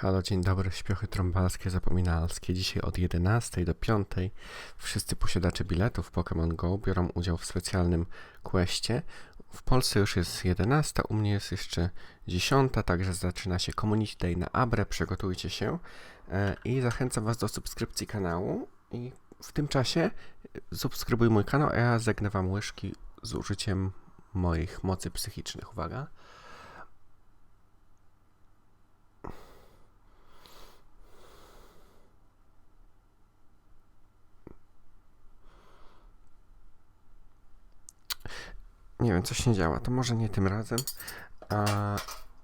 Halo, dzień dobry, śpiochy trąbalskie, zapominalskie. Dzisiaj od 11 do 5 wszyscy posiadacze biletów Pokémon Go biorą udział w specjalnym questie. W Polsce już jest 11, u mnie jest jeszcze 10, także zaczyna się Community Day na Abre, przygotujcie się e, i zachęcam Was do subskrypcji kanału i w tym czasie e, subskrybuj mój kanał, a ja zegnę Wam łyżki z użyciem moich mocy psychicznych. Uwaga. Nie wiem, coś nie działa. To może nie tym razem. A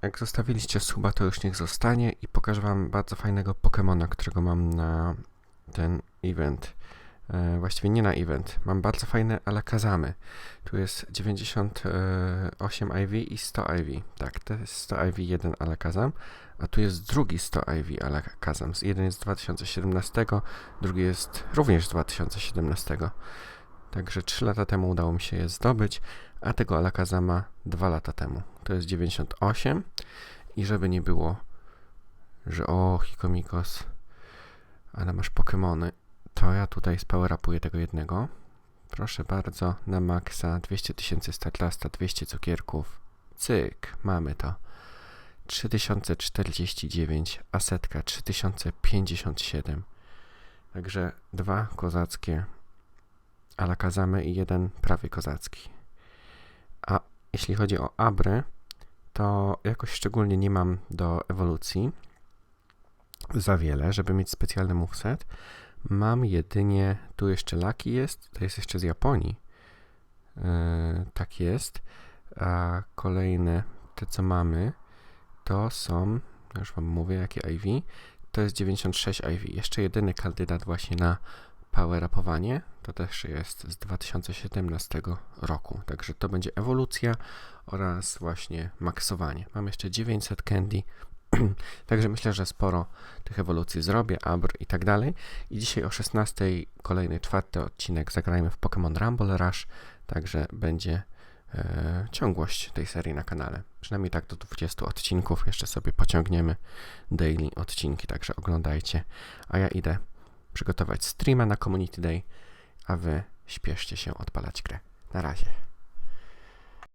jak zostawiliście suba, to już niech zostanie i pokażę wam bardzo fajnego Pokemona, którego mam na ten event. E, właściwie nie na event. Mam bardzo fajne Alakazamy. Tu jest 98 IV i 100 IV. Tak, to jest 100 IV jeden Alakazam, a tu jest drugi 100 IV Alakazam. Jeden jest z 2017, drugi jest również z 2017. Także 3 lata temu udało mi się je zdobyć, a tego Alakazama 2 lata temu. To jest 98 i żeby nie było, że o Hikomikos, ale masz Pokemony, to ja tutaj spowerapuję tego jednego. Proszę bardzo, na maksa 200 tysięcy Starlasta, 200 cukierków. Cyk, mamy to. 3049, a setka 3057. Także dwa kozackie alakazamy i jeden prawie kozacki. A jeśli chodzi o abry, to jakoś szczególnie nie mam do ewolucji za wiele, żeby mieć specjalny moveset. Mam jedynie, tu jeszcze Laki jest, to jest jeszcze z Japonii. Yy, tak jest. A kolejne, te co mamy, to są, już wam mówię, jakie IV. To jest 96 IV. Jeszcze jedyny kandydat właśnie na power upowanie. To też jest z 2017 roku. Także to będzie ewolucja oraz właśnie maksowanie. Mam jeszcze 900 candy. Także myślę, że sporo tych ewolucji zrobię, abr i tak dalej. I dzisiaj o 16 kolejny czwarty odcinek zagrajmy w Pokémon Rumble Rush. Także będzie e, ciągłość tej serii na kanale. Przynajmniej tak do 20 odcinków. Jeszcze sobie pociągniemy daily odcinki, także oglądajcie. A ja idę przygotować streama na Community Day, a wy śpieszcie się odpalać grę. Na razie.